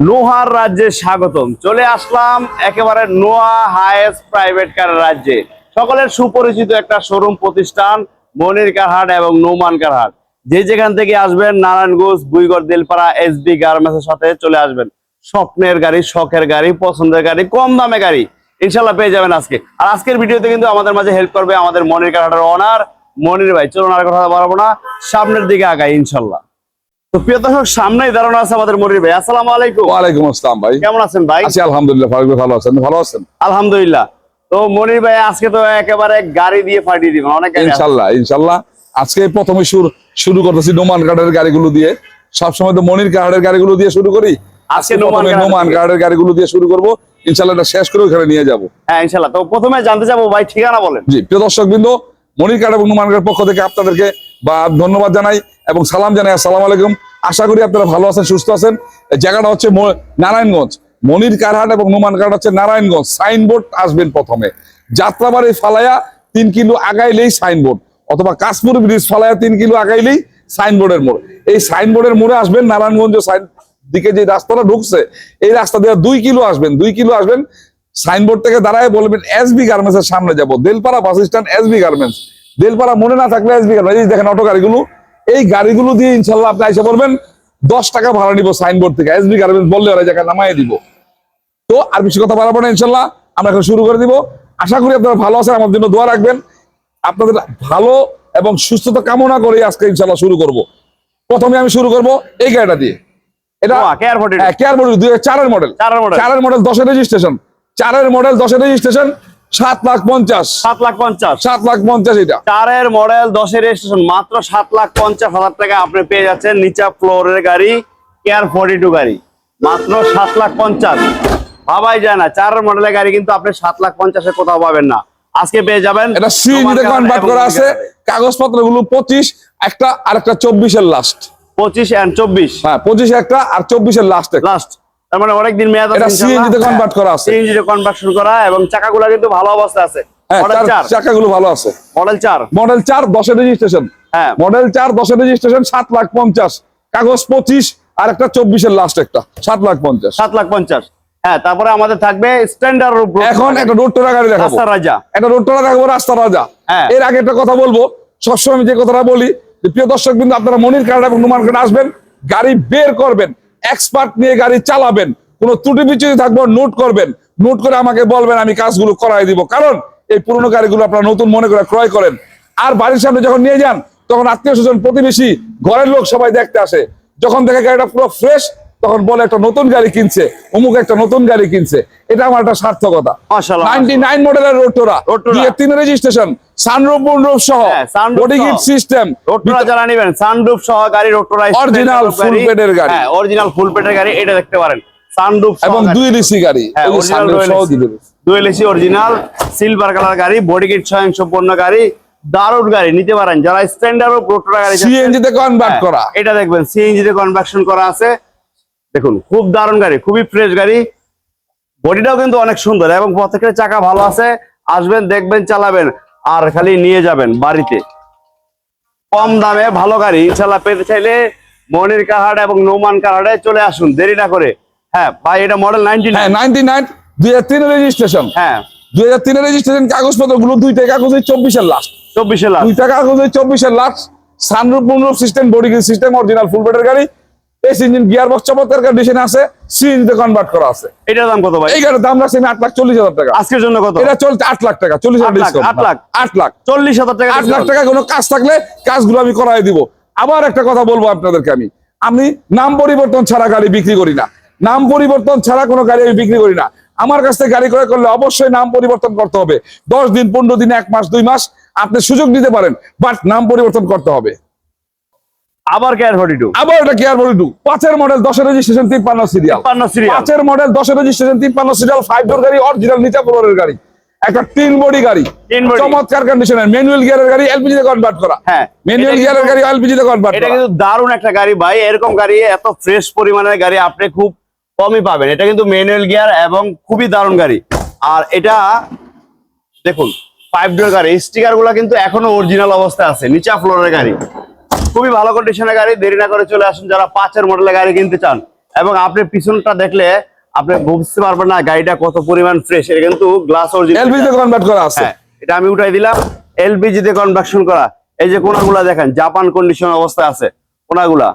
নোহার রাজ্যে স্বাগতম। চলে আসলাম একেবারে নোয়া হায়েস্ট প্রাইভেট কার রাজ্যে। সকলের সুপরিচিত একটা শোরুম প্রতিষ্ঠান, মনির কারহাট এবং নোমান কারহাট যে যেখান থেকে আসবেন, নারায়ণগঞ্জ, বুইগড়, দিলপাড়া এসবি গার্মেন্টস এর সাথে চলে আসবেন। স্বপ্নের গাড়ি, শখের গাড়ি, পছন্দের গাড়ি, কম দামে গাড়ি ইনশাল্লাহ পেয়ে যাবেন আজকে। আর আজকের ভিডিওতে কিন্তু আমাদের মাঝে হেল্প করবে আমাদের মনির কারহাটের অনার মনির ভাই, চলুন আর কথা বাড়াবো না। সামনের দিকে আগাই ইনশাল্লাহ তো প্রিয় দর্শক সামনেই দাঁড়ানো আছে আমাদের মনির ভাই। আসসালামু আলাইকুম। ওয়ালাইকুম আসসালাম ভাই। কেমন আছেন ভাই? আছি আলহামদুলিল্লাহ ফারুক ভাই ভালো আছেন? ভালো আছেন? আলহামদুলিল্লাহ। তো মনির ভাই আজকে তো একেবারে গাড়ি দিয়ে ফাটিয়ে দিবেন অনেক গাড়ি আছে। ইনশাল্লাহ ইনশাল্লাহ। আজকে প্রথমে শুরু শুরু করতেছি নোমান কার্ডের গাড়িগুলো দিয়ে। সবসময় তো মনির কার্ডের গাড়িগুলো দিয়ে শুরু করি। আজকে নোমান কার্ডের। গাড়িগুলো দিয়ে শুরু করব। ইনশাল্লাহ এটা শেষ করে ওখানে নিয়ে যাব। হ্যাঁ ইনশাল্লাহ। তো প্রথমে জানতে যাব ভাই ঠিকানা বলেন। জি প্রিয় দর্শক বিন্দু মনির কার্ড এবং নোমান কার্ডের পক্ষ থেকে আপনাদেরকে বা ধন্যবাদ জানাই। এবং সালাম জানাই, আসসালামু আলাইকুম। আশা করি আপনারা ভালো আছেন, সুস্থ আছেন। জায়গাটা হচ্ছে নারায়ণগঞ্জ। মনির কারহাট এবং নোমান কার্ড হচ্ছে নারায়ণগঞ্জ। সাইনবোর্ড আসবেন প্রথমে। যাত্রাবাড়ি ফালায়া তিন কিলো আগাইলেই সাইনবোর্ড। অথবা কাশপুর ব্রিজ ফালায়া তিন কিলো আগাইলেই সাইনবোর্ডের মোড়। এই সাইনবোর্ডের মোড়ে আসবেন, নারায়ণগঞ্জ সাইন দিকে যে রাস্তাটা ঢুকছে, এই রাস্তা দিয়ে দুই কিলো আসবেন, দুই কিলো আসবেন। সাইনবোর্ড থেকে দাঁড়ায় বলবেন, এসবি গার্মেন্টস এর সামনে যাব। Delpara bus stand S B garments. Delpara মনে না থাকলে এসবি গার্মেন্টস। এই দেখেন অটো গাড়িগুলো এই গাড়িগুলো দিয়ে ইনশাল্লাহ আপনি এসে বলবেন দশ টাকা ভাড়া নিব সাইনবোর্ড থেকে। এসবি গার্মেন্টস বললে ওরা জায়গায় নামাই দিব। তো আর বেশি কথা বাড়াবো না ইনশাল্লাহ আমরা এখন শুরু করে দিব। আশা করি আপনারা ভালো আছেন আমার জন্য দোয়া রাখবেন। আপনাদের ভালো এবং সুস্থতা কামনা করে আজকে ইনশাল্লাহ শুরু করব। প্রথমে আমি শুরু করব এই গাড়িটা দিয়ে। এটা কেয়ার ফোর্টি হ্যাঁ, মডেল দুই চারের মডেল। চারের মডেল দশের রেজিস্ট্রেশন চারের মডেল দশের রেজিস্ট্রেশন সাত লাখ পঞ্চাশ। সাত লাখ পঞ্চাশ। সাত লাখ পঞ্চাশ এটা। চারের মডেল দশের রেজিস্ট্রেশন মাত্র সাত লাখ পঞ্চাশ হাজার টাকা আপনি পেয়ে যাচ্ছেন নিচা ফ্লোরের গাড়ি কেয়ার ফোর্টি টু গাড়ি। মাত্র সাত লাখ পঞ্চাশ। ভাবাই যায় না চারের মডেলের গাড়ি কিন্তু আপনি সাত লাখ পঞ্চাশে কোথাও পাবেন না। আজকে পেয়ে যাবেন এটা কনভার্ট করা আছে। কাগজপত্রগুলো পঁচিশ একটা আর একটা চব্বিশের লাস্ট পঁচিশ অ্যান্ড চব্বিশ। হ্যাঁ পঁচিশ একটা আর চব্বিশের লাস্ট লাস্ট তার মানে অনেকদিন মেয়াদ এটা CNG তে convert করা আছে। সিএনজি তে কনভার্সন করা এবং চাকাগুলো কিন্তু ভালো অবস্থায় আছে। হ্যাঁ মডেল চার চার- চাকাগুলো ভালো আছে। মডেল চার। মডেল চার দশের রেজিস্ট্রেশন হ্যাঁ। মডেল চার দশের রেজিস্ট্রেশন সাত লাখ পঞ্চাশ। কাগজ পঁচিশ আর একটা চব্বিশের লাস্ট একটা। সাত লাখ পঞ্চাশ। সাত লাখ পঞ্চাশ। হ্যাঁ তারপরে আমাদের থাকবে স্ট্যান্ডার্ড এখন একটা রোড টোরা গাড়ি দেখাবো। রাস্তা রাজা। একটা রোড টোরা দেখাবো রাস্তা রাজা। হ্যাঁ। এর আগে একটা কথা বলব সবসময় আমি যে কথাটা বলি যে প্রিয় দর্শক কিন্তু আপনারা মনির কার্ড এবং নুমান কার্ড আসবেন গাড়ি বের করবেন। এক্সপার্ট নিয়ে গাড়ি চালাবেন, কোনো ত্রুটি বিচ্যুতি থাকব নোট করবেন। নোট করে আমাকে বলবেন, আমি কাজগুলো করাই দিব। কারণ এই পুরনো গাড়িগুলো আপনারা নতুন মনে করে ক্রয় করেন। আর বাড়ির সামনে যখন নিয়ে যান, তখন আত্মীয় স্বজন, প্রতিবেশী, ঘরের লোক সবাই দেখতে আসে। যখন দেখে গাড়িটা পুরো ফ্রেশ তখন বলে একটা নতুন গাড়ি কিনছে অমুক একটা নতুন গাড়ি কিনছে। এটা আমার একটা সার্থকতা। নাইনটি নাইন মডেলের রোটোরা তিন রেজিস্ট্রেশন সানরুফ মুনরুফ সহ। হ্যাঁ, sunroof বডি সহ। সিস্টেম রোটরা যারা নেবেন সানরুফ সহ গাড়ি রোটরা Original full পেটের গাড়ি। হ্যাঁ অরিজিনাল ফুল পেটের গাড়ি এটা দেখতে পারেন। সানরুফ এবং দুই লিসি গাড়ি। হ্যাঁ অরিজিনাল সিলভার কালার গাড়ি বডি স্বয়ং গাড়ি দারুণ গাড়ি নিতে পারেন। যারা স্ট্যান্ডার্ড রোটরা গাড়ি সিএনজি তে কনভার্ট হ্যাঁ, করা। এটা দেখবেন সিএনজি তে কনভার্সন করা আছে। দেখুন খুব দারুণ গাড়ি খুবই ফ্রেশ গাড়ি। বডিটাও কিন্তু অনেক সুন্দর এবং প্রত্যেকের চাকা ভালো আছে। আসবেন দেখবেন চালাবেন আর খালি নিয়ে যাবেন বাড়িতে। কম দামে ভালো গাড়ি ইনশাল্লাহ পেতে চাইলে মনির কাহাট এবং নোমান কাহাটে চলে আসুন দেরি না করে। হ্যাঁ ভাই এটা মডেল নাইনটি নাইনটি নাইন দুই হাজার তিন রেজিস্ট্রেশন হ্যাঁ। দুই হাজার তিনের রেজিস্ট্রেশন কাগজপত্রগুলো দুইটা কাগজে চব্বিশের লাস্ট চব্বিশে লাখ দুইটা কাগজে চব্বিশের last sunroof system body system original full better গাড়ি। এস ইঞ্জিন গিয়ার বক্স চমৎকার কন্ডিশনে আছে সিএনজি তে কনভার্ট করা আছে। এটার দাম কত ভাই? এই গাড়ির দাম রাখছি আমি আট লাখ চল্লিশ হাজার টাকা। আজকের জন্য কত? এটা চলছে আট লাখ টাকা চল্লিশ হাজার লাখ, আট লাখ। আট লাখ। চল্লিশ হাজার টাকা আট লাখ টাকা কোনো কাজ থাকলে কাজগুলো আমি করাই দিব। আবার একটা কথা বলব আপনাদেরকে আমি। আমি নাম পরিবর্তন ছাড়া গাড়ি বিক্রি করি না। নাম পরিবর্তন ছাড়া কোনো গাড়ি আমি বিক্রি করি না। আমার কাছ থেকে গাড়ি ক্রয় করলে অবশ্যই নাম পরিবর্তন করতে হবে। দশ দিন পনেরো দিন এক মাস দুই মাস আপনি সুযোগ দিতে পারেন বাট নাম পরিবর্তন করতে হবে। আবার কেয়ার ফর্টি টু আবার এটা কেয়ার টু পাঁচের মডেল দশের রেজিস্ট্রেশন তিপ্পান্ন সিরিয়াল পান্ন সিরিয়াল পাঁচের মডেল দশের রেজিস্ট্রেশন তিপ্পান্ন সিরিয়াল ফাইভ ডোর গাড়ি অরিজিনাল নিচা ফ্লোরের গাড়ি। একটা তিন বডি গাড়ি। তিন body। চমৎকার কন্ডিশনের ম্যানুয়াল গিয়ারের গাড়ি এলপিজি তে কনভার্ট করা। হ্যাঁ। ম্যানুয়াল গিয়ারের গাড়ি এলপিজি তে কনভার্ট এটা কিন্তু দারুণ একটা গাড়ি ভাই। এরকম গাড়ি এত ফ্রেশ পরিমাণের গাড়ি আপনি খুব কমই পাবেন। এটা কিন্তু ম্যানুয়াল গিয়ার এবং খুবই দারুণ গাড়ি। আর এটা দেখুন ফাইভ ডোর গাড়ি। স্টিকারগুলা কিন্তু এখনও অরিজিনাল অবস্থায় আছে। নিচা ফ্লোরের গাড়ি। খুবই ভালো কন্ডিশনের গাড়ি দেরি না করে চলে আসুন যারা পাঁচের মডেলের গাড়ি কিনতে চান। এবং আপনি পিছনটা দেখলে আপনি বুঝতে পারবেন না গাড়িটা কত পরিমাণ ফ্রেশ এটা কিন্তু গ্লাস এলপিজি কনভার্ট করা আছে। হ্যাঁ এটা আমি উঠাই দিলাম। এলপিজি তে কনভার্সন করা। এই যে কোনাগুলা দেখেন জাপান কন্ডিশন অবস্থায় আছে। কোনাগুলা।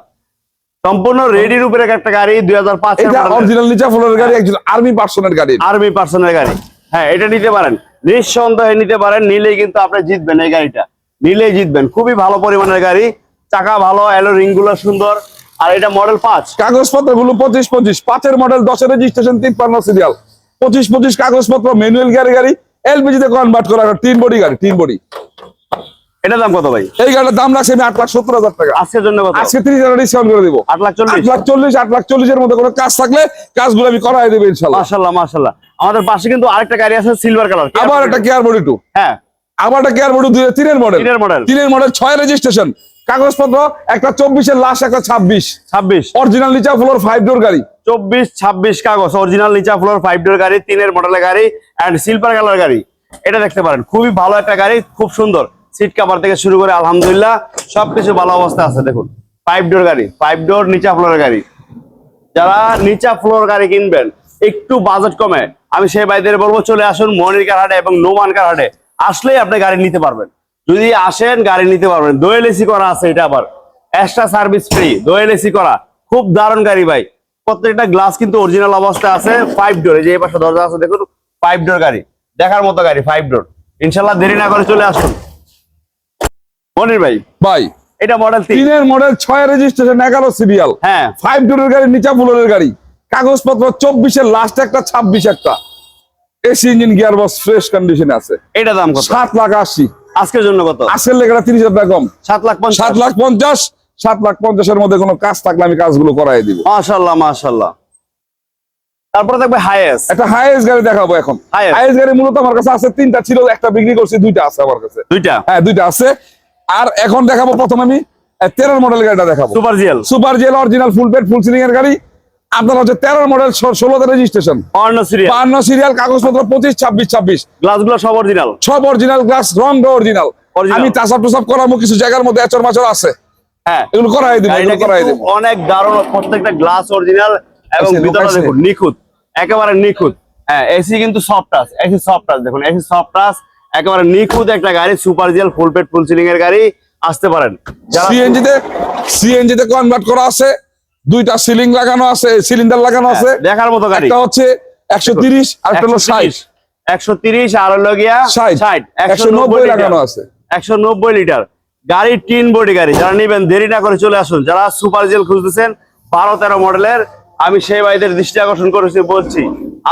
সম্পূর্ণ রেডির উপরে একটা গাড়ি দুই হাজার পাঁচ এটা অরিজিনাল নিচা ফ্লোরের গাড়ি একজন আর্মি পার্সনের গাড়ি। আর্মি পার্সনের গাড়ি। হ্যাঁ এটা নিতে পারেন। নিঃসন্দেহে নিতে পারেন। নিলেই কিন্তু আপনি জিতবেন এই গাড়িটা। নিলেই জিতবেন। খুবই ভালো পরিমাণের গাড়ি। চাকা ভালো এলো রিংগুলো সুন্দর। আর এটা মডেল পাঁচ। কাগজপত্রগুলো পঁচিশ পঁচিশ। পাঁচের মডেল দশের রেজিস্ট্রেশন তিপ্পান্ন সিরিয়াল পঁচিশ পঁচিশ কাগজপত্র ম্যানুয়াল গাড়ি গাড়ি এলপিজি তে কনভার্ট করা তিন বডি গাড়ি তিন বডি এটা দাম কত ভাই? এই গাড়ির দাম আমি আট লাখ সত্তর হাজার টাকা। আজকের জন্য কত? আজকে তিরিশ হাজার ডিসকাউন্ট করে দিব। আট লাখ চল্লিশ? লাখ চল্লিশ আট লাখ চল্লিশের মধ্যে কোনো কাজ থাকলে কাজগুলো আমি করাই দেবো ইনশাল্লাহ। আমাদের পাশে কিন্তু আরেকটা গাড়ি আছে সিলভার কালার আবার একটা কেয়ার বডি টু হ্যাঁ। আবার একটা কেয়ার বডি দুই তিনের মডেল তিনের মডেল তিনের মডেল ছয় রেজিস্ট্রেশন কাগজপত্র একটা চব্বিশের লাশ একটা ছাব্বিশ। ছাব্বিশ। অরিজিনাল নিচা ফ্লোর ফাইভ ডোর গাড়ি। চব্বিশ ছাব্বিশ কাগজ অরিজিনাল নিচা ফ্লোর ফাইভ ডোর গাড়ি তিনের মডেলের গাড়ি অ্যান্ড সিলভার কালার গাড়ি। এটা দেখতে পারেন খুবই ভালো একটা গাড়ি খুব সুন্দর। সিট কাভার থেকে শুরু করে আলহামদুলিল্লাহ সবকিছু ভালো অবস্থা আছে দেখুন। ফাইভ ডোর গাড়ি ফাইভ ডোর নিচা ফ্লোরের গাড়ি। যারা নিচা ফ্লোর গাড়ি কিনবেন একটু বাজেট কমে। আমি সেই ভাইদের বলব চলে আসুন মনিরকার হাটে এবং নোমানকার হাটে। আসলেই আপনি গাড়ি নিতে পারবেন। যদি আসেন গাড়ি নিতে পারবেন। দোয়েল এসি করা আছে এটা আবার। এক্সট্রা সার্ভিস ফ্রি দোয়েল এসি করা। খুব দারুণ গাড়ি ভাই। প্রত্যেকটা গ্লাস কিন্তু অরিজিনাল অবস্থায় আছে। ফাইভ ডোর এই যে এই পাশে দরজা আছে দেখুন ফাইভ ডোর গাড়ি। দেখার মতো গাড়ি ফাইভ ডোর ইনশাল্লাহ দেরি না করে চলে আসুন। মনির ভাই ভাই এটা মডেল তিন। তিনের মডেল ছয় রেজিস্ট্রেশন এগারো সিরিয়াল হ্যাঁ। ফাইভ ডোরের গাড়ি নিচা ফ্লোরের গাড়ি। কাগজপত্র চব্বিশের লাস্ট একটা ছাব্বিশ একটা। এসি ইঞ্জিন ফ্রেশ কন্ডিশনে আছে। এটা দাম কত? সাত লাখ আশি। আজকের জন্য কত? আজকের লেখাটা তিরিশ হাজার টাকা কম। সাত লাখ পঞ্চাশ? সাত লাখ পঞ্চাশ সাত লাখ পঞ্চাশের মধ্যে কোনো কাজ থাকলে আমি কাজগুলো করাই দিব। মাশাল্লাহ মাশাল্লাহ তারপরে দেখবে হাইয়েস্ট একটা হাইয়েস্ট গাড়ি দেখাবো এখন। হাইয়েস্ট গাড়ি মূলত আমার কাছে আছে তিনটা ছিল একটা বিক্রি করছি দুইটা আছে আমার কাছে। দুইটা? হ্যাঁ দুইটা আছে। আর এখন দেখাবো প্রথম আমি তেরোর মডেল গাড়িটা দেখাবো। Super GL super GL original full paid full ceiling এর গাড়ি। আপনার হচ্ছে তেরোর মডেল ষোলোতে রেজিস্ট্রেশন বান্ন সিরিয়াল কাগজপত্র পঁচিশ ছাব্বিশ ছাব্বিশ। গ্লাসগুলো সব অরিজিনাল সব অরিজিনাল গ্লাস রং অরিজিনাল। আমি টাসাপ টুসাপ করাবো কিছু জায়গার মধ্যে এচর মাচর আছে। হ্যাঁ। এগুলো করাই দিব এগুলো করাই দিব। অনেক দারুণ প্রত্যেকটা গ্লাস অরিজিনাল এবং আচ্ছা, ভিতরে দেখুন নিখুঁত। একেবারে নিখুঁত। হ্যাঁ এসি কিন্তু soft touch AC soft touch দেখুন এসি সফট টাচ একেবারে নিখুঁত একটা গাড়ি সুপার ফুল পেট ফুল সিলিং এর গাড়ি আসতে পারেন। সিএনজি তে সিএনজি তে কনভার্ট করা আছে। দুইটা সিলিং লাগানো আছে সিলিন্ডার লাগানো আছে। হ্যাঁ, দেখার মতো গাড়ি। একটা হচ্ছে একশো তিরিশ আর একটা হলো ষাট। একশো তিরিশ আর হলো গিয়া ষাট ষাট একশো নব্বই লাগানো আছে। একশো নব্বই লিটার। গাড়ি টিন বডি গাড়ি যারা নিবেন দেরি না করে চলে আসুন। যারা সুপার জেল খুঁজতেছেন বারো তেরো মডেলের আমি সেই ভাইদের দৃষ্টি আকর্ষণ করেছি বলছি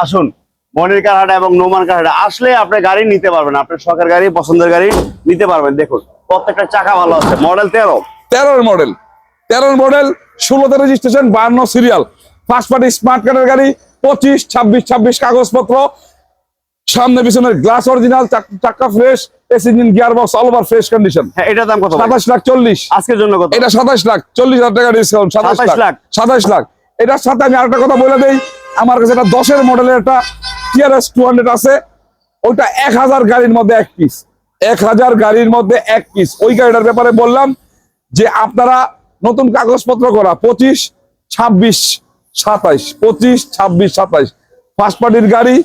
আসুন মনির কারহাটা এবং নোমান কারহাটা আসলে আপনি গাড়ি নিতে পারবেন আপনার শখের গাড়ি পছন্দের গাড়ি নিতে পারবেন। দেখুন প্রত্যেকটা চাকা ভালো আছে। মডেল তেরো। তেরোর মডেল। তেরোর মডেল ষোলোতে রেজিস্ট্রেশন বান্ন সিরিয়াল ফার্স্ট পার্টি স্মার্ট কার্ডের গাড়ি পঁচিশ ছাব্বিশ ছাব্বিশ কাগজপত্র। সামনে পিছনের গ্লাস অরিজিনাল চাক্কা fresh S engine gear box all over fresh condition হ্যাঁ দাম কত লাখ চল্লিশ। আজকের জন্য কত? এটা সাতাশ লাখ চল্লিশ হাজার টাকা ডিসকাউন্ট সাতাশ 27 লাখ। লাখ। সাতাশ লাখ। এটার সাথে আমি আরেকটা কথা বলে দেই আমার কাছে দশের মডেলের একটা টিআরএস আছে। ওইটা এক হাজার গাড়ির মধ্যে এক পিস এক হাজার গাড়ির মধ্যে এক পিস ওই গাড়িটার ব্যাপারে বললাম যে আপনারা নতুন কাগজপত্র করা পঁচিশ ছাব্বিশ সাতাইশ পঁচিশ ছাব্বিশ সাতাইশ। ফার্স্ট পার্টির গাড়ি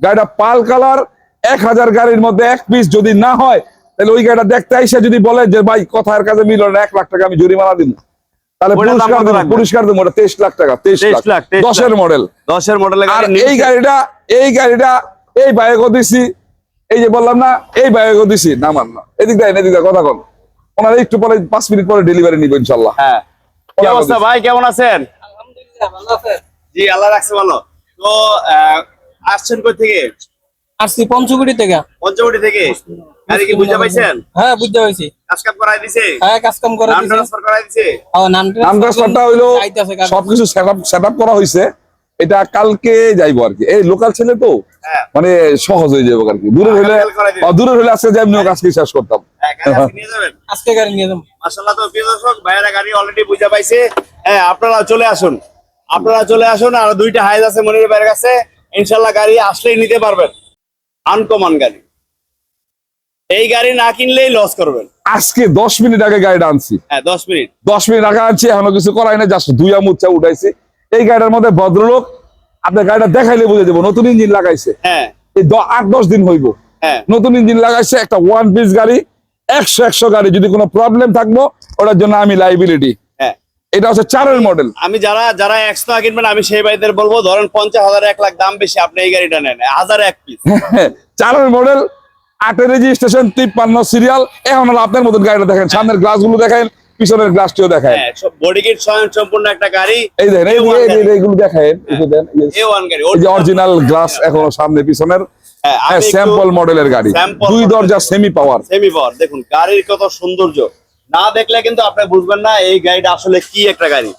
গাড়িটা পাল কালার এক হাজার গাড়ির মধ্যে এক পিস যদি না হয় তাহলে ওই গাড়িটা দেখতে আইসে যদি বলে যে ভাই কথার কাছে মিলল না এক লাখ টাকা আমি জরিমানা দিব। তাহলে পুরস্কার দেবো পুরস্কার দেবো ওটা তেইশ লাখ টাকা তেইশ লাখ। লাখ, 23 দশের মডেল দশের মডেলের আর এই গাড়িটা এই গাড়িটা এই বাইকও দিছি। এই যে বললাম না এই বাইকও দিছি। না মান না। এদিক দেয় এদিক দেয় কথা কন ওনারা একটু পরে পাঁচ মিনিট পরে ডেলিভারি নিবো ইনশাল্লাহ হ্যাঁ। কি অবস্থা ভাই? কেমন আছেন? আলহামদুলিল্লাহ ভালো আছে জি আল্লাহ রাখছে ভালো। তো আসছেন কই থেকে? আসছি পঞ্চকুড়ি থেকে। পঞ্চবটি থেকে? কি বুঝতে পাইছেন? হ্যাঁ বুঝতে পারছি। কাজ কাম করাই দিছে? হ্যাঁ কাজ কাম করে নাম ট্রান্সফার করাই দিছে? ও নাম নাম ট্রান্সফারটা হইল আইতাছে কাজ। সবকিছু সেটআপ সেটআপ করা হয়েছে এটা কালকে যাইবো আর কি। এই লোকাল ছেলে তো? হ্যাঁ মানে সহজ হয়ে যাবে আর কি দূরে দিবে। আহ, দূরে হইলে আজকে যাই আমিও কাজকে শেষ করতাম। হ্যাঁ, গাড়ি আজকে নিয়ে যাবেন? আজকে গাড়ি নিয়ে যাব। মাশাআল্লাহ তো দর্শক ভাইয়েরা গাড়ি অলরেডি বুঝা পাইছে। হ্যাঁ আপনারা চলে আসুন। আপনারা চলে আসুন আর দুইটা হাইজ আছে মনির ভাইয়ের কাছে। ইনশাআল্লাহ গাড়ি আসলেই নিতে পারবেন। আনকমন গাড়ি। এই গাড়ি না কিনলেই লস করবেন। আজকে দশ মিনিট আগে গাড়িটা আনছি। হ্যাঁ দশ মিনিট। দশ মিনিট আগে আনছি এখনও কিছু করাই না জাস্ট দুই মুচ্ছা উঠাইছি। এই গাড়িটার মধ্যে ভদ্রলোক আপনার গাড়িটা দেখাইলে বুঝে দেবো নতুন ইঞ্জিন লাগাইছে। হ্যাঁ। আট দশ দিন হইব। হ্যাঁ। নতুন ইঞ্জিন লাগাইছে একটা ওয়ান পিস গাড়ি একশো একশো গাড়ি যদি কোনো প্রবলেম থাকব ওটার জন্য আমি লাইবিলিটি হ্যাঁ। এটা হচ্ছে চারের মডেল আমি যারা যারা এক্সট্রা কিনবেন আমি সেই ভাইদের বলব ধরেন পঞ্চাশ হাজার এক লাখ দাম বেশি আপনি এই গাড়িটা নেন। হাজার এক পিস চারের মডেল আটের রেজিস্ট্রেশন তিপ্পান্ন সিরিয়াল এখন আপনার মতন গাড়িটা দেখেন সামনের গ্লাসগুলো দেখেন পিছনের গ্লাসটিও দেখেন হ্যাঁ বডি কিট স্বয়ং সম্পূর্ণ একটা গাড়ি। এই দেখেন এই এইগুলো দেখেন এই যে অরিজিনাল গ্লাস এখনও সামনে পিছনের। হ্যাঁ, স্যাম্পল মডেলের গাড়ি। দুই দরজা সেমি পাওয়ার সেমি পাওয়ার দেখুন গাড়ির কত সৌন্দর্য। না দেখলে কিন্তু আপনি বুঝবেন না এই গাড়িটা আসলে কি একটা গাড়ি।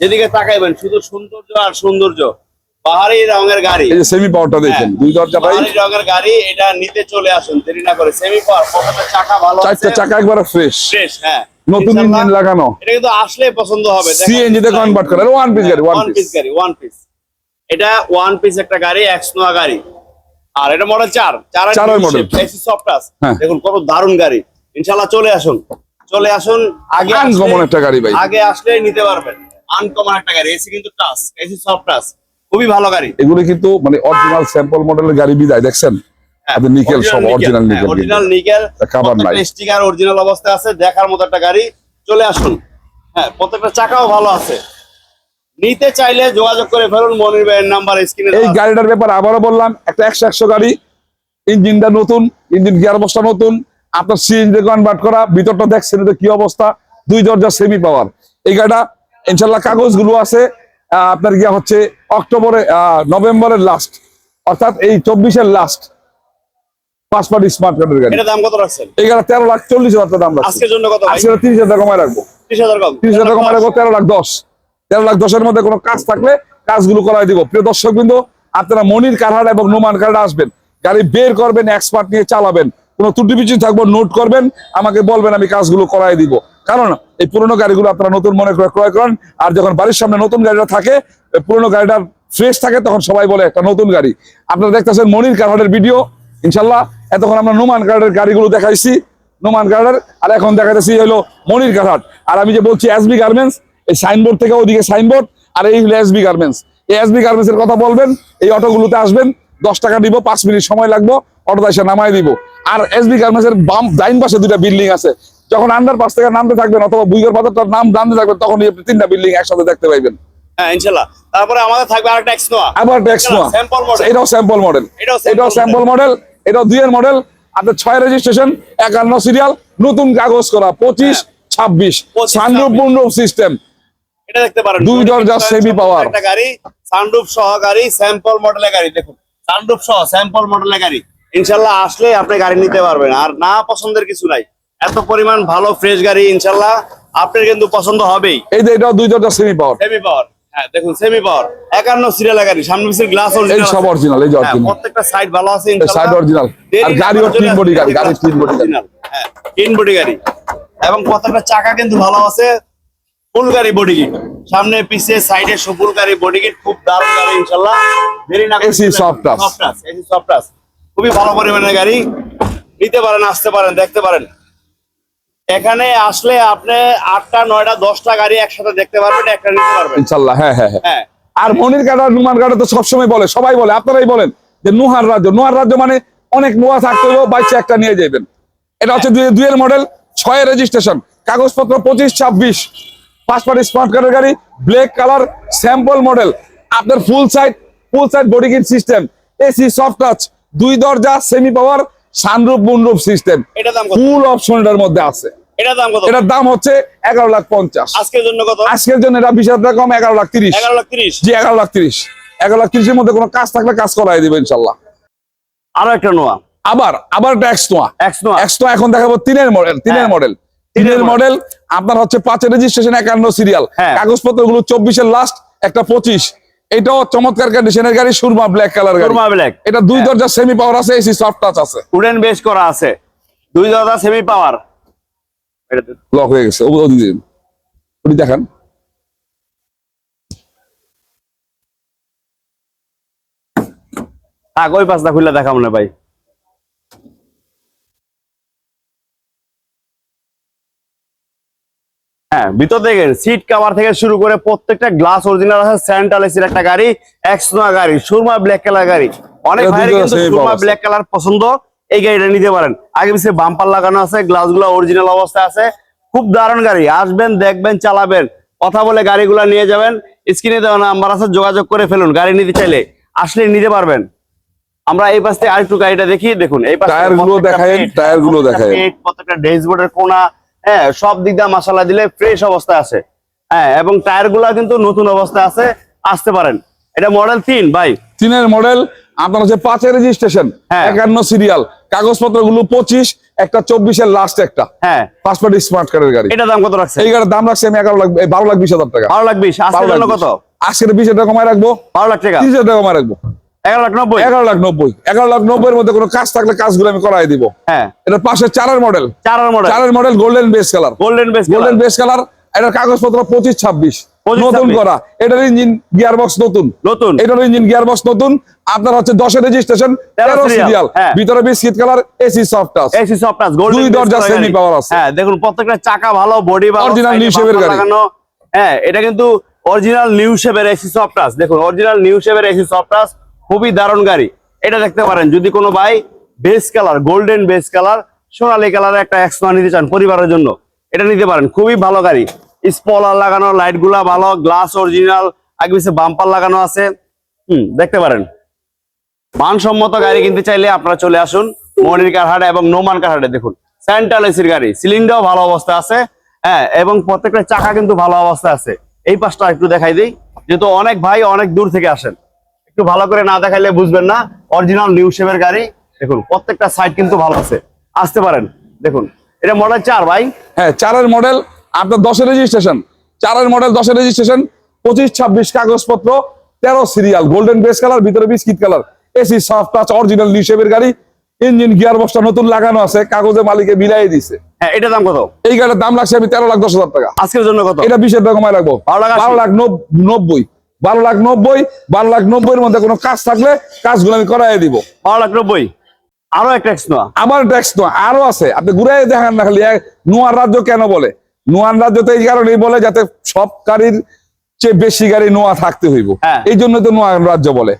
যেদিকে তাকাইবেন শুধু সৌন্দর্য আর সৌন্দর্য। পাহাড়ি রঙের গাড়ি। এই যে সেমি পাওয়ারটা দেখেন হ্যাঁ, দুই দরজা ভাই। পাহাড়ি রঙের গাড়ি এটা নিতে চলে আসুন দেরি না করে। সেমি পাওয়ার চাকা ভালো চারটা চাকা একবারে ফ্রেশ ফ্রেশ হ্যাঁ। নতুন ইঞ্জিন লাগানো। এটা কিন্তু আসলে পছন্দ হবে। সিএনজি তে কনভার্ট করে। ওয়ান পিস গাড়ি ওয়ান পিস গাড়ি ওয়ান পিস এটা ওয়ান পিস একটা গাড়ি এক্স নোয়া গাড়ি। আর এটা মডেল চার। চারের চারের model। AC soft touch. দেখুন কত দারুণ গাড়ি। ইনশাল্লাহ চলে আসুন। চলে আসুন আগে আনকমন একটা গাড়ি ভাই। আগে আসলে নিতে পারবেন। আনকমন একটা গাড়ি। এসি কিন্তু টাচ এসি সফট টাচ খুবই ভালো গাড়ি। এগুলো কিন্তু মানে অরিজিনাল স্যাম্পল মডেলের গাড়ি বিদায় দেখছেন? নিকেল সব original nickel original nickel cover নাই। স্টিকার অরিজিনাল অবস্থায় আছে দেখার মতো একটা গাড়ি। চলে আসুন। হ্যাঁ প্রত্যেকটা চাকাও ভালো আছে। নিতে চাইলে যোগাযোগ করে ফেলুন মনির ভাইয়ের নাম্বার স্ক্রিনে এই গাড়িটার ব্যাপারে আবারও বললাম একটা একশো একশো গাড়ি ইঞ্জিনটা নতুন ইঞ্জিন গিয়ার বক্সটা নতুন আপনার সিএনজি কনভার্ট করা ভিতরটা দেখছেন কি অবস্থা দুই দরজা সেমি পাওয়ার এই গাড়িটা ইনশাল্লাহ কাগজগুলো আছে আপনার গিয়া হচ্ছে অক্টোবরে নভেম্বরের লাস্ট অর্থাৎ এই চব্বিশের লাস্ট পাসপোর্ট স্মার্ট কার্ডের গাড়ি। এটা দাম কত রাখছেন? এই গাড়ি তেরো লাখ চল্লিশ হাজার দাম রাখছে। আজকের জন্য কত ভাই? আজকে তিরিশ হাজার কমায় রাখব। ত্রিশ হাজার কম। তিরিশ হাজার কমায় রাখব তেরো লাখ দশ। তেরো লাখ মধ্যে কোনো কাজ থাকলে কাজগুলো দিব। প্রিয় আপনারা মনির কারহাট এবং নোমান কারহাট আসবেন। গাড়ি বের করবেন এক্সপার্ট নিয়ে চালাবেন। কোনো ত্রুটি পিছু থাকব নোট করবেন। আমাকে বলবেন আমি কাজগুলো করাই দিব। কারণ এই পুরোনো গাড়িগুলো আপনারা নতুন মনে করে ক্রয় করেন। আর যখন বাড়ির সামনে নতুন গাড়িটা থাকে পুরোনো গাড়িটা ফ্রেশ থাকে তখন সবাই বলে একটা নতুন গাড়ি। আপনারা দেখতেছেন মনির কারহাটের ভিডিও ইনশাল্লাহ এতক্ষণ আমরা নোমান কার্ডের গাড়িগুলো দেখাইছি নোমান কার্ডের আর এখন দেখাইতেছি হলো মনির কারহাট আর আমি যে বলছি এসবি গার্মেন্টস এই সাইনবোর্ড থেকে ওদিকে সাইনবোর্ড আর এই হলো এসবি গার্মেন্টস। এই এসবি গার্মেন্টস এর কথা বলবেন এই অটোগুলোতে আসবেন দশ টাকা দিব পাঁচ মিনিট সময় লাগবে অটো এসে নামাই দিব। আর এসবি গার্মেন্টস এর বাম ডাইন পাশে দুটা বিল্ডিং আছে। যখন আন্ডার পাশ থেকে নামতে থাকবেন অথবা বুইগের পাথরটার নাম নামতে থাকবেন তখন আপনি তিনটা বিল্ডিং একসাথে দেখতে পাইবেন। হ্যাঁ তারপরে আমাদের থাকবে নোয়া আবার ট্যাক্স নোয়া স্যাম্পল মডেল এটাও স্যাম্পল মডেল এটাও স্যাম্পল মডেল এটাও দুইয়ের মডেল আপনার ছয় রেজিস্ট্রেশন একান্ন সিরিয়াল নতুন কাগজ করা পঁচিশ ছাব্বিশ। 25, সানরূপ মুন্ডুপ সিস্টেম এটা দেখতে পারেন। দুই দরজা semi power। একটা গাড়ি সানরুফ সহ গাড়ি স্যাম্পল মডেলের গাড়ি দেখুন। সানরুফ সহ স্যাম্পল মডেলের গাড়ি। ইনশাল্লাহ আসলে আপনি গাড়ি নিতে পারবেন। আর না পছন্দের কিছু নাই। এত পরিমাণ ভালো ফ্রেশ গাড়ি ইনশাল্লাহ আপনার কিন্তু পছন্দ হবেই। এই যে এটা দুই দরজা সেমি পাওয়ার সেমি পাওয়ার হ্যাঁ দেখুন সেমি পাওয়ার একান্ন সিরিয়ালের গাড়ি সামনে পিছের গ্লাস এই সব অরিজিনাল এই যে অরিজিনাল প্রত্যেকটা সাইড ভালো আছে সাইড অরিজিনাল আর গাড়িও তিন বডি গাড়ি গাড়ি তিন বডি গাড়ি হ্যাঁ তিন বডি গাড়ি। এবং প্রত্যেকটা চাকা কিন্তু ভালো আছে ফুল গাড়ি বডি কিট সামনে পিছে সাইডে ফুল গাড়ি বডি কিট খুব দারুণ গাড়ি ইনশাল্লাহ ভেরি না AC soft touch। Soft touch AC soft touch খুবই ভালো পরিমাণের গাড়ি। নিতে পারেন আসতে পারেন দেখতে পারেন। এখানে আসলে আপনি আটটা নয়টা দশটা গাড়ি একসাথে দেখতে পারবেন একটা নিতে পারবেন। ইনশাল্লাহ হ্যাঁ হ্যাঁ হ্যাঁ। হ্যাঁ। আর মনির কাটা নুমান কাটা তো সবসময় বলে সবাই বলে আপনারাই বলেন যে নুহার রাজ্য। নুহার রাজ্য মানে অনেক নোয়া থাকতে হলেও বাইচে একটা নিয়ে যাবেন এটা হচ্ছে দুই দুইয়ের মডেল ছয়ের রেজিস্ট্রেশন। কাগজপত্র পঁচিশ ছাব্বিশ। পাসপোর্ট স্মার্ট কার্ডের গাড়ি ব্ল্যাক কালার স্যাম্পল মডেল। আপনার full side full side body kit system. AC soft touch দুই দরজা semi power sunroof moonroof system. Full option এটার মধ্যে আছে। এটা দাম কত? এটার দাম হচ্ছে এগারো লাখ পঞ্চাশ। আজকের জন্য কত? আজকের জন্য এটা বিশ হাজার কম এগারো লাখ তিরিশ। এগারো লাখ তিরিশ? জি এগারো লাখ তিরিশ। এগারো লাখ তিরিশের মধ্যে কোনো কাজ থাকলে কাজ করাই দিবে ইনশাল্লাহ। আরও একটা নোয়া। আবার আবার একটা X Noah. X Noah? X Noah এখন দেখাবো তিনের মডেল তিনের হ্যাঁ। মডেল তিনের তিনের মডেল আপনার হচ্ছে পাঁচের রেজিস্ট্রেশন একান্ন সিরিয়াল হ্যাঁ। কাগজপত্রগুলো চব্বিশের লাস্ট একটা পঁচিশ। এটাও চমৎকার কন্ডিশনের গাড়ি সুরমা ব্ল্যাক কালার গাড়ি। সুরমা ব্ল্যাক এটা দুই হ্যাঁ। দরজা সেমি পাওয়ার আছে এসি সফট টাচ আছে। উডেন বেস করা আছে। দুই দরজা সেমি পাওয়ার লক হয়ে গেছে। ওদিকে। ওটি দেখান। থাক ওই পাঁচটা খুলে দেখাবো না ভাই। হ্যাঁ ভিতর থেকে সিট কভার থেকে শুরু করে প্রত্যেকটা গ্লাস অরিজিনাল আছে সেন্ট্রাল এসির একটা গাড়ি এক্সনোয়া গাড়ি সুরমা ব্ল্যাক কালার গাড়ি। অনেক ভাইয়ের কিন্তু সুরমা ব্ল্যাক কালার পছন্দ। এই গাড়িটা নিতে পারেন। আগে পিছিয়ে বাম্পার লাগানো আছে গ্লাসগুলো অরিজিনাল অবস্থায় আছে। খুব দারুণ গাড়ি। আসবেন দেখবেন চালাবেন। কথা বলে গাড়িগুলো নিয়ে যাবেন। স্ক্রিনে দেওয়া নাম্বার আছে যোগাযোগ করে ফেলুন। গাড়ি নিতে চাইলে আসলে নিতে পারবেন। আমরা এই পাশ থেকে আরেকটু গাড়িটা দেখি দেখুন। এই পাশে টায়ারগুলো পেট, টায়ারগুলো দেখায়েন। প্রত্যেকটা ড্যাশবোর্ডের কোনা। হ্যাঁ সব দিক দিয়ে মশলা দিলে ফ্রেশ অবস্থায় আছে। হ্যাঁ এবং টায়ারগুলা কিন্তু নতুন অবস্থায় আছে। আসতে পারেন। এটা মডেল তিন ভাই। তিনের মডেল আপনার হচ্ছে পাঁচের রেজিস্ট্রেশন হ্যাঁ। একান্ন সিরিয়াল কাগজপত্রগুলো পঁচিশ একটা চব্বিশের লাস্ট একটা। হ্যাঁ। পাসপোর্ট স্মার্ট কার্ডের গাড়ি। এটা দাম কত রাখছে এই গাড়ির দাম রাখছি আমি এগারো লাখ বারো লাখ বিশ হাজার টাকা। বারো লাখ বিশ কত? আজকের বিশ হাজার টাকা কমায় রাখব। বারো লাখ টাকা? তিরিশ হাজার টাকা কমায় রাখব। এগারো লাখ নব্বই? এগারো লাখ নব্বই। এগারো লাখ নব্বই এর মধ্যে কোনো কাজ থাকলে কাজগুলো আমি করাই দিব। হ্যাঁ। এটা পাশে চারের মডেল চারের মডেল চারের model golden base colour golden base golden base colour এটার কাগজপত্র পঁচিশ ছাব্বিশ। 25, নতুন করা। এটার ইঞ্জিন গিয়ার বক্স নতুন। নতুন। এটার ইঞ্জিন গিয়ার বক্স নতুন। আপনার হচ্ছে দশের রেজিস্ট্রেশন তেরো সিরিয়াল হ্যাঁ। ভিতরে biscuit colour AC soft touch AC soft touch golden দুই দরজা semi power আছে। হ্যাঁ দেখুন প্রত্যেকটা চাকা ভালো বডি ভালো অরিজিনাল এর bumper গাড়ি। হ্যাঁ এটা কিন্তু অরিজিনাল নিউ শেপের এসি সফট টাচ দেখুন অরিজিনাল নিউ শেপের এসি সফট টাচ খুবই দারুণ গাড়ি। এটা দেখতে পারেন যদি কোনো ভাই base colour golden base colour সোনালী কালারের একটা এক্সট্রা নিতে চান পরিবারের জন্য এটা নিতে পারেন। খুবই ভালো গাড়ি। স্পলার লাগানো লাইটগুলা ভালো, গ্লাস অরিজিনাল, আগে পিছিয়ে বাম্পার লাগানো আছে। হুম, দেখতে পারেন। মানসম্মত গাড়ি কিনতে চাইলে আপনারা চলে আসুন মনির কারহাটে এবং নোমান কারহাটে দেখুন। সেন্ট্রাল এসির গাড়ি সিলিংটাও ভালো অবস্থা আছে হ্যাঁ এবং প্রত্যেকটা চাকা কিন্তু ভালো অবস্থা আছে। এই পাশটা একটু দেখাই দিই, যেহেতু অনেক ভাই অনেক দূর থেকে আসেন। একটু ভালো করে না দেখাইলে বুঝবেন না অরিজিনাল নিউ শেপের গাড়ি। দেখুন, প্রত্যেকটা সাইড কিন্তু ভালো আছে। আসতে পারেন, দেখুন। এটা মডেল চার ভাই? হ্যাঁ চারের মডেল আপনার দশের রেজিস্ট্রেশন চারের মডেল দশের রেজিস্ট্রেশন পঁচিশ ছাব্বিশ কাগজপত্র তেরো সিরিয়াল গোল্ডেন বেস কালার ভিতরে biscuit colour AC soft touch original নিশেবের গাড়ি ইঞ্জিন গিয়ার বক্সটা নতুন লাগানো আছে কাগজে মালিকে মিলাই দিছে। হ্যাঁ এটা দাম কত? এই গাড়ির দাম লাগছে আমি তেরো লাখ দশ হাজার টাকা। আজকের জন্য কত? এটা বিশের টাকা কমায় রাখব। বারো লাখ নব্বই বারো লাখ নব্বই। বারো লাখ নব্বই এর মধ্যে কোনো কাজ থাকলে কাজগুলো আমি করাই দিব। বারো লাখ নব্বই। আরও একটা এক্সট্রা আমার ট্যাক্স তো আরও আছে। আপনি ঘুরে দেখেন না খালি নোয়ার রাজ্য কেন বলে? নোয়ার রাজ্য তো এই কারণেই বলে যাতে সব গাড়ির চেয়ে বেশি গাড়ি নোয়া থাকতে হইব। হ্যাঁ। এই জন্য তো নোয়ার রাজ্য বলে।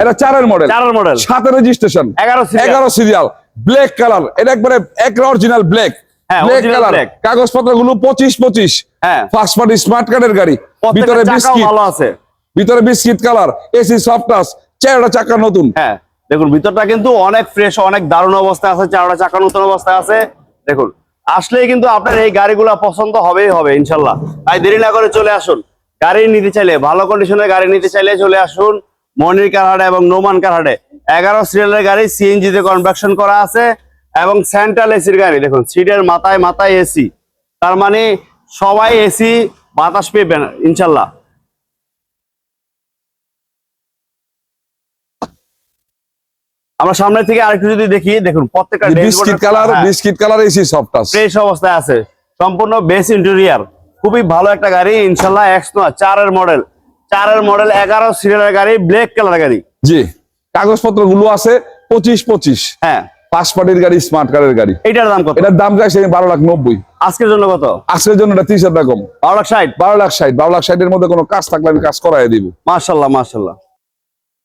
এটা চারের মডেল চারের মডেল সাতের রেজিস্ট্রেশন এগারো এগারো সিরিয়াল ব্ল্যাক কালার এটা একবারে এক original black black colour black। কাগজপত্রগুলো পঁচিশ পঁচিশ। হ্যাঁ। ফার্স্ট পার্টি স্মার্ট কার্ডের গাড়ি। ভিতরে বিস্কিট আছে। ভিতরে biscuit colour AC soft touch চারটা চাকা নতুন। হ্যাঁ। দেখুন ভিতরটা কিন্তু অনেক ফ্রেশ অনেক দারুণ অবস্থায় আছে। চারটা চাকা নতুন অবস্থায় আছে। দেখুন আসলেই কিন্তু আপনার এই গাড়িগুলো পছন্দ হবেই হবে, ইনশাল্লাহ। তাই দেরি না করে চলে আসুন। গাড়ি নিতে চাইলে, ভালো কন্ডিশনের গাড়ি নিতে চাইলে চলে আসুন মনির কারহাটে এবং নোমান কারহাটে। এগারো সিরিয়ালের গাড়ি সিএনজি তে কনভার্সন করা আছে এবং সেন্ট্রাল এসির গাড়ি। দেখুন, সিটের মাথায় মাথায় এসি তার মানে সবাই এসি বাতাস পেবেন ইনশাল্লাহ। আমরা সামনে থেকে আরেকটু যদি দেখি দেখুন প্রত্যেকটা biscuit colour biscuit colour AC soft touch fresh অবস্থায় আছে। সম্পূর্ণ বেস ইন্টেরিয়ার খুবই ভালো একটা গাড়ি ইনশাল্লাহ নয় চারের মডেল চারের মডেল এগারো সিরিয়ালের গাড়ি ব্ল্যাক কালার গাড়ি। জি কাগজপত্রগুলো আছে পঁচিশ পঁচিশ। হ্যাঁ। পাঁচ পার্টির গাড়ি স্মার্ট কারের গাড়ি। এইটার দাম কত? এটার দাম চাইছে বারো লাখ নব্বই। আজকের জন্য কত? আজকের জন্য এটা ত্রিশ হাজার টাকা কম। বারো লাখ ষাট? বারো লাখ ষাট বারো লাখ ষাটের মধ্যে কোনো কাজ থাকলে আমি কাজ করাই দিব। মার্শাল্লাহ মার্শাল্লাহ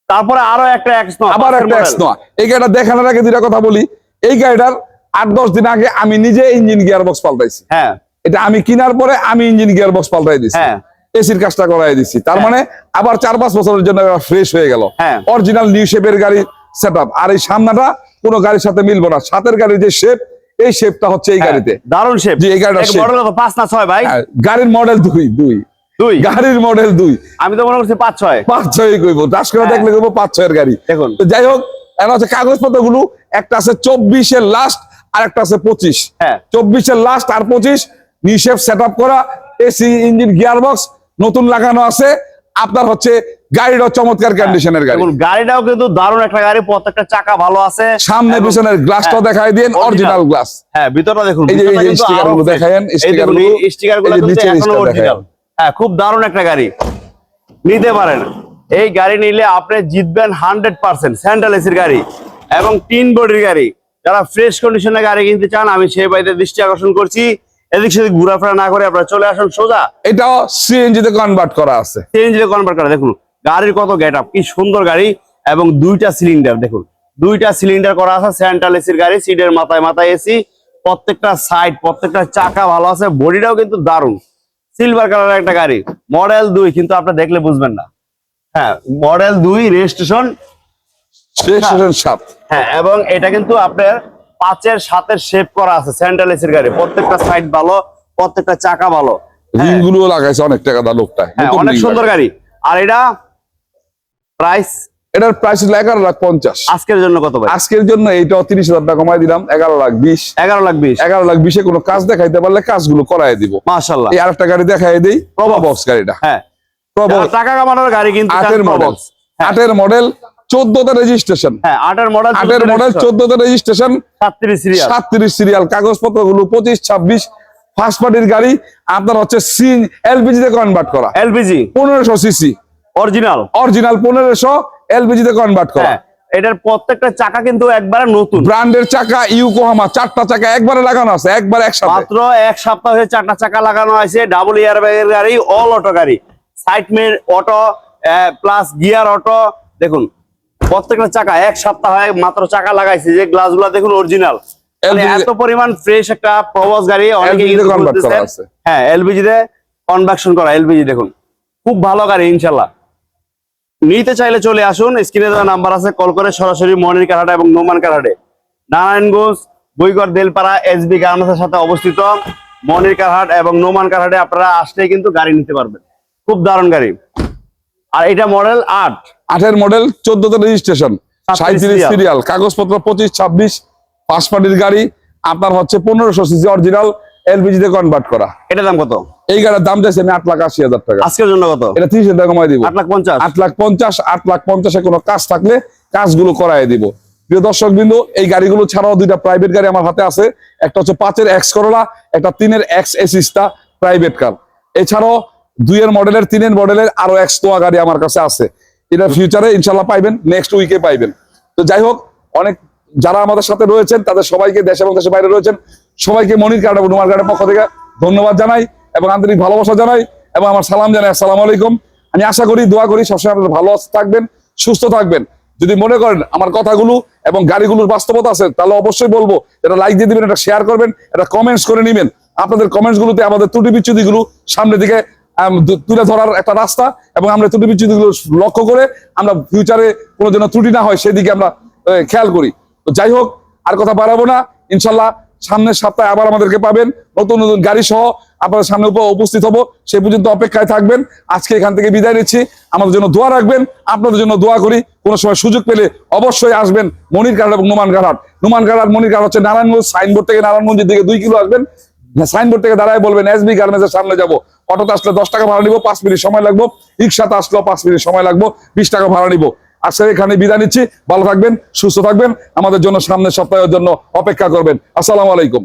তারপরে আরও একটা এক্স নয় আবার একটা এক্স নয়। এই গাড়িটা দেখানোর আগে দুটা কথা বলি। এই গাড়িটার আট দশ দিন আগে আমি নিজে ইঞ্জিন গিয়ার বক্স পাল্টাইছি। হ্যাঁ। এটা আমি কেনার পরে আমি ইঞ্জিন গিয়ার বক্স পাল্টাই দিছি। হ্যাঁ। এসির কাজটা করাই দিছি। তার হ্যাঁ। মানে আবার চার পাঁচ বছরের জন্য ফ্রেশ হয়ে গেল। অরিজিনাল নিউ শেপের গাড়ি সেট আর এই সামনাটা কোনো গাড়ির সাথে মিলবো না। সাতের গাড়ির যে শেপ এই শেপটা হচ্ছে এই গাড়িতে। হ্যাঁ, দারুণ শেপ জি, এই কত পাঁচ না ছয় ভাই। হ্যাঁ, গাড়ির মডেল দুই দুই। দুই। গাড়ির মডেল দুই। আমি তো মনে করছি পাঁচ ছয়। পাঁচ ছয় কইব। দাস করে হ্যাঁ। দেখলে কইব পাঁচ ছয়ের গাড়ি। দেখুন। তো যাই হোক এখন হচ্ছে কাগজপত্রগুলো একটা আছে চব্বিশের লাস্ট আর একটা আছে পঁচিশ। হ্যাঁ। চব্বিশের লাস্ট আর পঁচিশ নিশেপ সেট আপ করা এসি ইঞ্জিন গিয়ার বক্স নতুন লাগানো আছে। আপনার হচ্ছে গাড়িটাও চমৎকার কন্ডিশনের গাড়ি। গাড়িটাও কিন্তু দারুণ একটা গাড়ি প্রত্যেকটা চাকা ভালো আছে। সামনে পিছনের গ্লাসটাও হ্যাঁ, দেখাই দিন অরিজিনাল গ্লাস হ্যাঁ ভিতরটা দেখুন এই যে- আরও দেখায়েন, এই sticker দেখুন, গুলো, এই sticker গুলো এই যে কিন্তু এখনও। দেখায়েন। হ্যাঁ খুব দারুণ একটা গাড়ি। নিতে পারেন। এই গাড়ি নিলে আপনি জিতবেন হান্ড্রেড পার্সেন্ট স্যান্ডাল এসির গাড়ি এবং তিন বডির গাড়ি। যারা ফ্রেশ কন্ডিশনের গাড়ি কিনতে চান আমি সেই বাড়িতে দৃষ্টি আকর্ষণ করছি। এদিক সেদিক ঘোরাফেরা না করে আপনারা চলে আসুন সোজা। এটাও সিএনজি তে কনভার্ট করা আছে। সিএনজি কনভার্ট করে দেখুন গাড়ির কত গেট আপ কি সুন্দর গাড়ি এবং দুইটা সিলিন্ডার দেখুন দুইটা সিলিন্ডার করা আছে সেন্ট্রাল এসির গাড়ি সিটের মাথায় মাথায় এসি প্রত্যেকটা সাইড প্রত্যেকটা চাকা ভালো আছে বডিটাও কিন্তু দারুণ। সিলভার কালারের একটা গাড়ি। মডেল দুই কিন্তু আপনি দেখলে বুঝবেন না। হ্যাঁ মডেল দুই রেজিস্ট্রেশন রেজিস্ট্রেশন সাত হ্যাঁ এবং এটা কিন্তু আপনার পাঁচের সাতের শেপ করা আছে সেন্ট্রাল এসির গাড়ি। প্রত্যেকটা সাইড ভালো প্রত্যেকটা চাকা ভালো। রিংগুলো লাগাইছে অনেক টাকা দা লোকটা। হ্যাঁ অনেক সুন্দর গাড়ি। আর এটা প্রাইস এটার প্রাইস হলো এগারো লাখ পঞ্চাশ। আজকের জন্য কত ভাই? আজকের জন্য এইটাও তিরিশ হাজার টাকা কমাই দিলাম এগারো লাখ বিশ। এগারো লাখ বিশ। এগারো লাখ বিশে কোনো কাজ দেখাইতে পারলে কাজগুলো করাই দিব। মাশাল্লাহ এই আরেকটা গাড়ি দেখাই দিই গাড়িটা। হ্যাঁ। টাকা কামানোর গাড়ি কিন্তু আটের মডেল আটের মডেল চোদ্দতে রেজিস্ট্রেশন হ্যাঁ আটের মডেল আটের মডেল চোদ্দতে রেজিস্ট্রেশন সাতত্রিশ সিরিয়াল সাতত্রিশ সিরিয়াল কাগজপত্রগুলো পঁচিশ ছাব্বিশ। ফার্স্ট পার্টির গাড়ি আপনার হচ্ছে সিন এলপিজি তে কনভার্ট করা। এলপিজি পনেরোশো সিসি অরিজিনাল অরিজিনাল পনেরোশো এলপিজি তে কনভার্ট করা। হ্যাঁ এটার প্রত্যেকটা চাকা কিন্তু একবারে নতুন। ব্র্যান্ডের চাকা ইউকোহামা চারটা চাকা একবারে লাগানো আছে একবার একসাথে। মাত্র এক সপ্তাহ হয়ে চারটা চাকা লাগানো আছে ডাবল ইয়ার ব্যাগের গাড়ি অল অটো গাড়ি। সাইড মের অটো প্লাস গিয়ার অটো দেখুন প্রত্যেকটা চাকা এক সপ্তাহ হয় মাত্র চাকা লাগাইছে যে গ্লাসগুলা দেখুন অরিজিনাল এত পরিমাণ ফ্রেশ একটা প্রবস গাড়ি অনেকে। হ্যাঁ এলপিজি তে কনভার্সন করা এলপিজি দেখুন। খুব ভালো গাড়ি ইনশাল্লাহ নিতে চাইলে চলে আসুন। স্ক্রিনে দেওয়া নাম্বার আছে কল করে সরাসরি মনির কারহাটে এবং নোমান কারহাটে নারায়ণগঞ্জ বইগড় দেলপাড়া এসবি গার্মেন্টসের সাথে অবস্থিত মনির কারহাট এবং নোমান কারহাটে আপনারা আসলে কিন্তু গাড়ি নিতে পারবেন। খুব দারুণ গাড়ি। আর এটা মডেল আট। আটের মডেল চোদ্দতে রেজিস্ট্রেশন। সাঁত্রিশ সিরিয়াল। কাগজপত্র পঁচিশ ছাব্বিশ ফার্স্ট পার্টির গাড়ি। আপনার হচ্ছে পনেরোশো সিসি অরিজিনাল এলপিজি তে কনভার্ট করা। এটা দাম কত? এই গাড়ির দাম চাইছি আমি আট লাখ আশি হাজার টাকা। আজকের জন্য কত? এটা তিরিশ হাজার কমাই দিব। আট লাখ পঞ্চাশ? আট লাখ পঞ্চাশ আট লাখ পঞ্চাশে কোনো কাজ থাকলে কাজগুলো করাই দিব। প্রিয় দর্শক বিন্দু এই গাড়িগুলো ছাড়াও দুইটা প্রাইভেট গাড়ি আমার হাতে আছে। একটা হচ্ছে পাঁচের এক্স করোলা একটা তিনের এক্স এসিস্টা প্রাইভেট কার এছাড়াও দুইয়ের মডেলের তিনের মডেলের আরও এক্স তোয়া গাড়ি আমার কাছে আছে। এটা ফিউচারে ইনশাল্লাহ পাইবেন নেক্সট উইকে পাইবেন। তো যাই হোক অনেক যারা আমাদের সাথে রয়েছেন তাদের সবাইকে দেশ এবং দেশের বাইরে রয়েছেন সবাইকে মনির কার্ড এবং নুমার কার্ডের পক্ষ থেকে ধন্যবাদ জানাই এবং আন্তরিক ভালোবাসা জানাই এবং আমার সালাম জানাই, আসসালামু আলাইকুম। আমি আশা করি, দোয়া করি, সবসময় আপনারা ভালো থাকবেন, সুস্থ থাকবেন। যদি মনে করেন আমার কথাগুলো এবং গাড়িগুলোর বাস্তবতা আছে, তাহলে অবশ্যই বলব, এটা লাইক দিয়ে দিবেন, এটা শেয়ার করবেন, এটা কমেন্টস করে নেবেন। আপনাদের কমেন্টস গুলোতে আমাদের ত্রুটি বিচ্যুতি গুলো সামনের দিকে তুলে ধরার একটা রাস্তা এবং আমরা ত্রুটি বিচ্যুতি গুলো লক্ষ্য করে আমরা ফিউচারে কোনো যেন ত্রুটি না হয়, সেদিকে আমরা খেয়াল করি। তো যাই হোক, আর কথা বাড়াবো না। ইনশাল্লাহ সামনের সপ্তাহে আবার আমাদেরকে পাবেন নতুন নতুন গাড়ি সহ আপনাদের সামনে উপ- উপস্থিত হব। সেই পর্যন্ত অপেক্ষায় থাকবেন। আজকে এখান থেকে বিদায় নিচ্ছি। আমাদের জন্য দোয়া রাখবেন। আপনাদের জন্য দোয়া করি। কোনো সময় সুযোগ পেলে অবশ্যই আসবেন মনির কার্ড এবং নোমান ঘাট নোমান ঘাট আর মনির ঘাট হচ্ছে নারায়ণগঞ্জ, সাইনবোর্ড থেকে নারায়ণগঞ্জের দিকে দুই কিলো আসবেন। সাইনবোর্ড থেকে দাঁড়ায় বলবেন এসবি গার্মেন্টসের সামনে যাব। অটোতে আসলে দশ টাকা ভাড়া নিবো, পাঁচ মিনিট সময় লাগবো। রিক্সাতে আসলেও পাঁচ মিনিট সময় লাগবো, বিশ টাকা ভাড়া নিবো। আজকে এখানে বিদায় নিচ্ছি। ভালো থাকবেন, সুস্থ থাকবেন। আমাদের জন্য সামনের সপ্তাহের জন্য অপেক্ষা করবেন। আসসালামু আলাইকুম।